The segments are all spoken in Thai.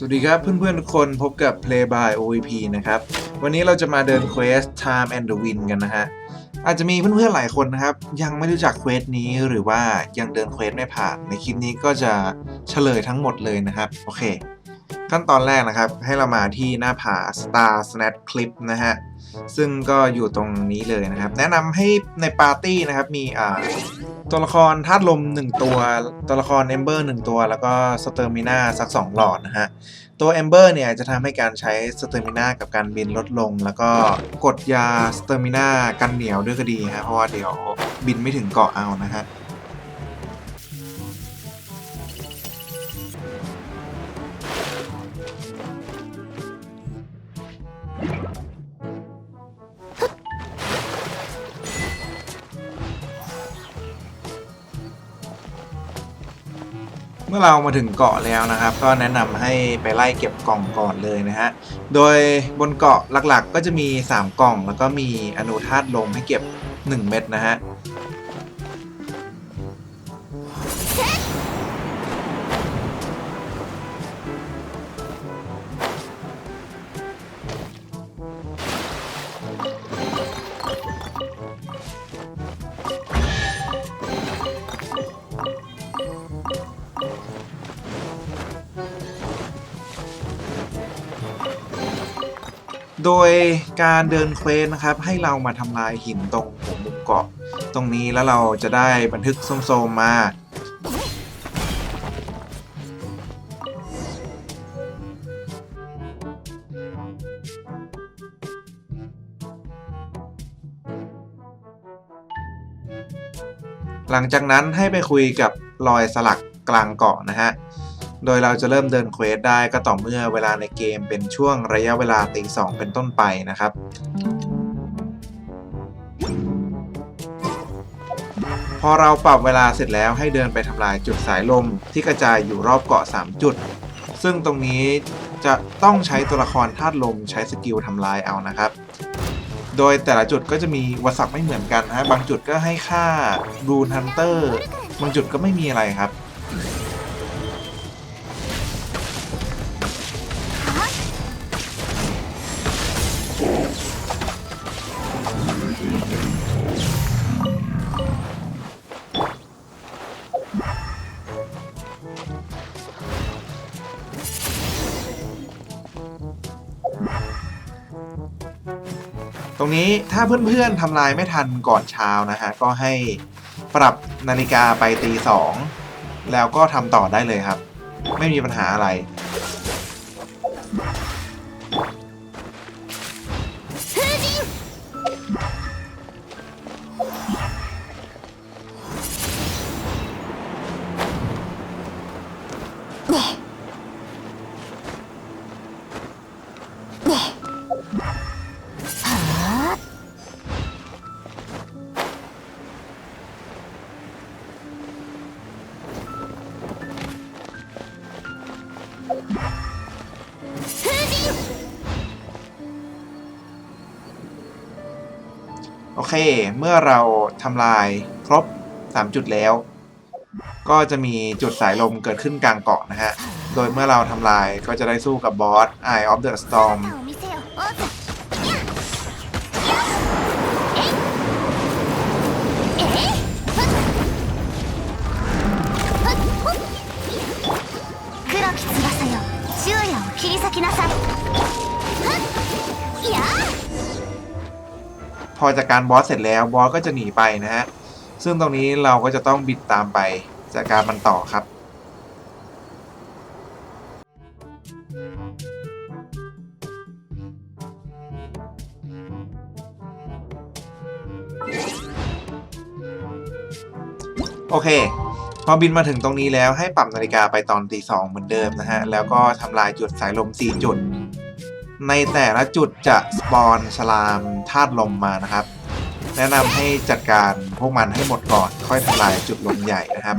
สวัสดีครับเพื่อนๆทุกคนพบกับ Play by OVP นะครับ วันนี้เราจะมาเดินเควส Time and the Win กันนะฮะ อาจจะมีเพื่อนๆหลายคนนะครับ ยังไม่รู้จักเควสนี้หรือว่ายังเดินเควสไม่ผ่าน ในคลิปนี้ก็จะเฉลยทั้งหมดเลยนะครับ โอเค ขั้นตอนแรกนะครับ ให้เรามาที่หน้าผา Star Snap Clip นะฮะ ซึ่งก็อยู่ตรงนี้เลยนะครับ แนะนำให้ในปาร์ตี้นะครับ มีตัวละครธาตุลม 1 ตัว ตัวละคร Ember 1 ตัว แล้วก็สเตอร์มินาสัก 2 หลอดนะฮะ ตัว Ember เนี่ยจะทำให้การใช้สเตอร์มินากับการบินลดลง แล้วก็กดยาสเตอร์มินากันเหนียวด้วยก็ดีฮะเพราะว่าเดี๋ยวบินไม่ถึงเกาะเอานะฮะ เมื่อเรามาถึงเกาะแล้วนะครับ ก็แนะนำให้ไปไล่เก็บกล่องก่อนเลยนะฮะ โดยบนเกาะหลักๆ ก็จะมี 3 กล่อง แล้วก็มีอนุธาตุลมให้เก็บ 1 เม็ดนะฮะ โดยการเดินเควสนะครับ ให้เรามาทำลายหินตรงหัวมุมเกาะ ตรงนี้แล้วเราจะได้บันทึกโซมๆมา หลังจากนั้นให้ไปคุยกับรอยสลักกลางเกาะนะฮะ โดยเราจะเริ่มเดินเควสได้ก็ต่อเมื่อเวลาในเกมเป็นช่วงระยะเวลาตีสองเป็นต้นไปนะครับ พอเราปรับเวลาเสร็จแล้วให้เดินไปทำลายจุดสายลมที่กระจายอยู่รอบเกาะ 3 จุด ซึ่งตรงนี้จะต้องใช้ตัวละครธาตุลมใช้สกิลทำลายเอานะครับโดยแต่ละจุดก็จะมีวัสดุไม่เหมือนกันนะฮะ บางจุดก็ให้ค่ารูนฮันเตอร์ บางจุดก็ไม่มีอะไรครับ ตรงนี้ถ้าเพื่อนๆทำลายไม่ทันก่อนเช้านะฮะ ก็ให้ปรับนาฬิกาไปตีสองแล้วก็ทำต่อได้เลยครับ ไม่มีปัญหาอะไร โอเค เมื่อเราทำลายครบ 3 จุดแล้ว ก็จะมีจุดสายลมเกิดขึ้นกลางเกาะนะฮะ โดยเมื่อเราทำลายก็จะได้สู้กับบอส Eye of the Storm พอจากการบอสเสร็จแล้วบอสก็จะหนีไปนะฮะ ซึ่งตรงนี้เราก็จะต้องบิดตามไปจากการมันต่อครับโอเค พอบินมาถึงตรงนี้แล้วให้ปรับนาฬิกาไปตอนตีสองเหมือนเดิมนะฮะ แล้วก็ทำลายจุดสายลม 4 จุด ในแต่ละจุดจะสปอนสลามธาตุลมมานะครับ แนะนำให้จัดการพวกมันให้หมดก่อนค่อยทำลายจุดลมใหญ่นะครับ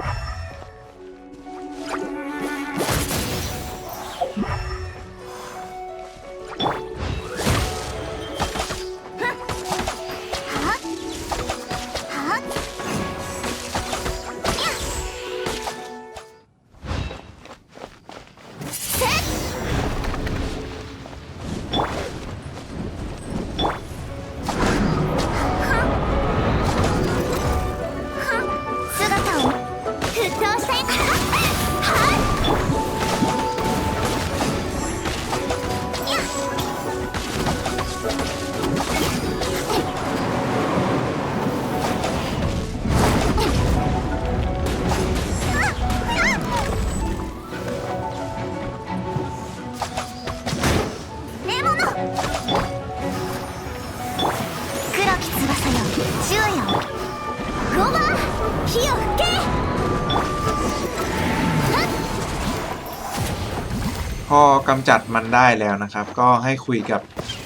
พอกำจัดมันได้แล้วนะครับ ก็ให้คุยกับ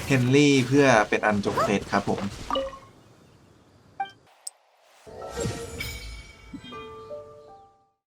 เฮนรี่เพื่อเป็นอันจบเสร็จครับผม